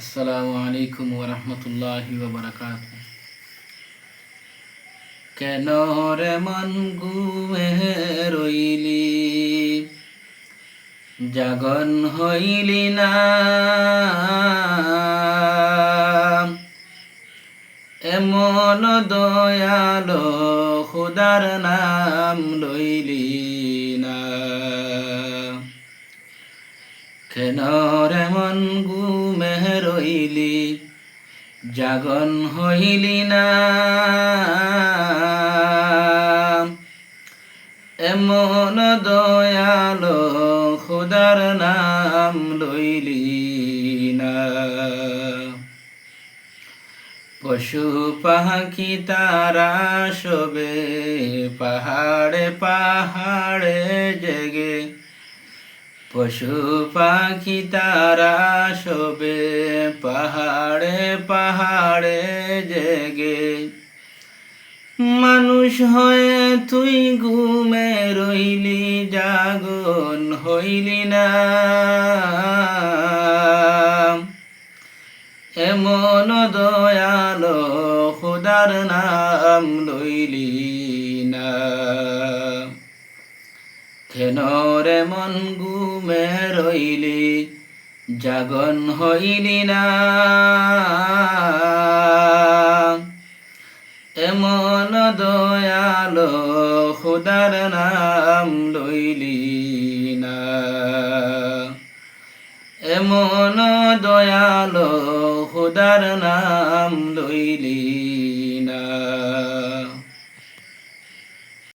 আসসালামু আলাইকুম ওরহমতুল্লাহি বারাকাত কেন রে মন গুমে রইলি? জাগন হইলি না। এমন দয়াল খুদার নাম লইলি। না কেন রে মন গুমে রইলি? জাগন হইলি না। এমন দয়াল খুদার নাম লইলি না। পশু পাখি তারা শোবে, পাহাড়ে পাহাড়ে জেগে। পশু পাখি তারা শোবে পাহাড়ে পাহাড়ে জেগে। মানুষ হয়ে তুই ঘুমে রইলি জাগন হইলি না। এমন দয়াল খুদার নাম লইলি না। কেন রে মন গুমে রইলি? জাগন হইলি না। এমন দয়ালো খুদার নাম লইলি না। এমন দয়ালো খুদার নাম লইলি